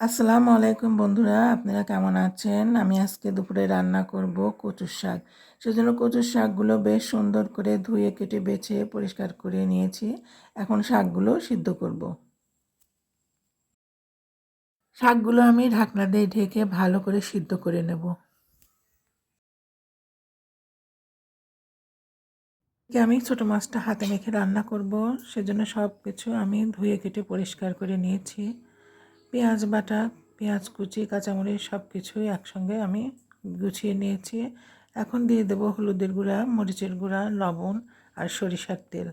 আসসালামু আলাইকুম বন্ধুরা, আপনারা কেমন আছেন? আমি আজকে দুপুরে রান্না করব কচুর শাক। সেজন্য কচুর শাকগুলো বেশ সুন্দর করে ধুয়ে, কেটে, বেছে, পরিষ্কার করে নিয়েছি। এখন শাকগুলো সিদ্ধ করব। শাকগুলো আমি ঢাকনা দিয়ে ঢেকে ভালো করে সিদ্ধ করে নেব। আমি ছোটো মাছটা হাতে মেখে রান্না করব। সেজন্য সব কিছু আমি ধুয়ে, কেটে, পরিষ্কার করে নিয়েছি। পেঁয়াজ বাটা, পেঁয়াজ, কুচি, কাঁচামরিচ সব কিছুই একসঙ্গে আমি গুছিয়ে নিয়েছি। এখন দিয়ে দেব হলুদের গুঁড়া, মরিচের গুঁড়া, লবণ আর সরিষার তেল।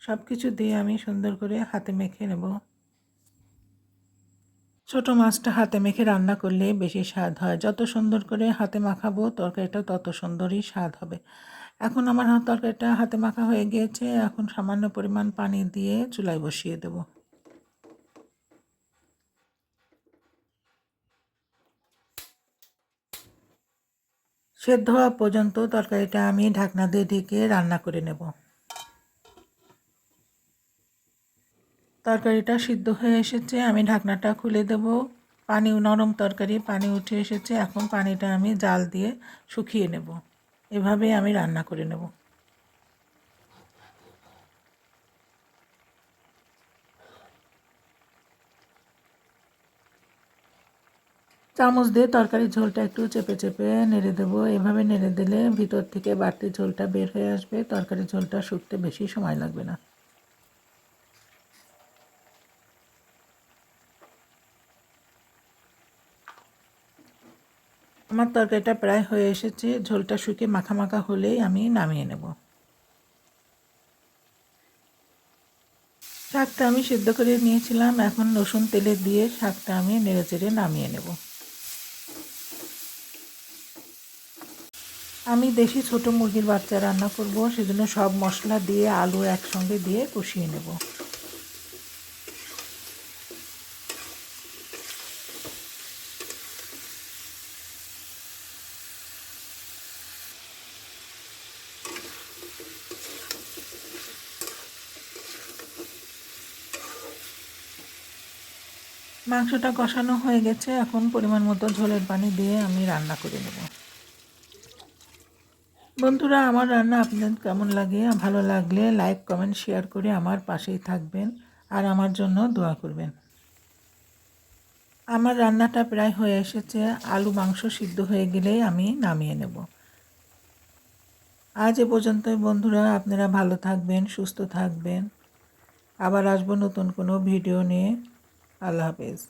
সব কিছু দিয়ে আমি সুন্দর করে হাতে মেখে নেব। ছোট মাছটা হাতে মেখে রান্না করলে বেশি স্বাদ হয়। যত সুন্দর করে হাতে মাখাবো তরকারিটা তত সুন্দরই স্বাদ হবে। এখন আমার তরকারিটা হাতে মাখা হয়ে গিয়েছে। এখন সামান্য পরিমাণ পানি দিয়ে চুলায় বসিয়ে দেবো। সেদ্ধ হওয়া পর্যন্ত তরকারিটা আমি ঢাকনা দিয়ে ঢেকে রান্না করে নেব। তরকারিটা সিদ্ধ হয়ে এসেছে, আমি ঢাকনাটা খুলে দেব। পানি, নরম তরকারি, পানি উঠে এসেছে। এখন পানিটা আমি জাল দিয়ে শুকিয়ে নেব। এভাবেই আমি রান্না করে নেব। চামচ দিয়ে তরকারির ঝোলটা একটু চেপে চেপে নেড়ে দেবো। এভাবে নেড়ে দিলে ভিতর থেকে বাড়তি ঝোলটা বের হয়ে আসবে। তরকারির ঝোলটা শুকতে বেশি সময় লাগবে না। আমার তরকারিটা প্রায় হয়ে এসেছে। ঝোলটা শুকে মাখা মাখা হলেই আমি নামিয়ে নেব। শাকটা আমি সিদ্ধ করে নিয়েছিলাম। এখন রসুন তেলে দিয়ে শাকটা আমি নেড়ে চেড়ে নামিয়ে নেব। আমি দেশি ছোট মুরগির বাচ্চা রান্না করব, সেজন্য সব মশলা দিয়ে আলু একসঙ্গে দিয়ে কষিয়ে নেব। মাংসটা কষানো হয়ে গেছে, এখন পরিমাণ মতো ঝোলের পানি দিয়ে আমি রান্না করে নেব। বন্ধুরা, আমার রান্না আপনাদের কেমন লাগে? ভালো লাগলে লাইক কমেন্ট শেয়ার করে আমার পাশেই থাকবেন আর আমার জন্য দোয়া করবেন। আমার রান্নাটা প্রায় হয়ে এসেছে। আলু মাংস সিদ্ধ হয়ে গেলেই আমি নামিয়ে নেব। আজ এ পর্যন্তই বন্ধুরা, আপনারা ভালো থাকবেন, সুস্থ থাকবেন। আবার আসব নতুন কোনো ভিডিও নিয়ে। আল্লাহ হাফেজ।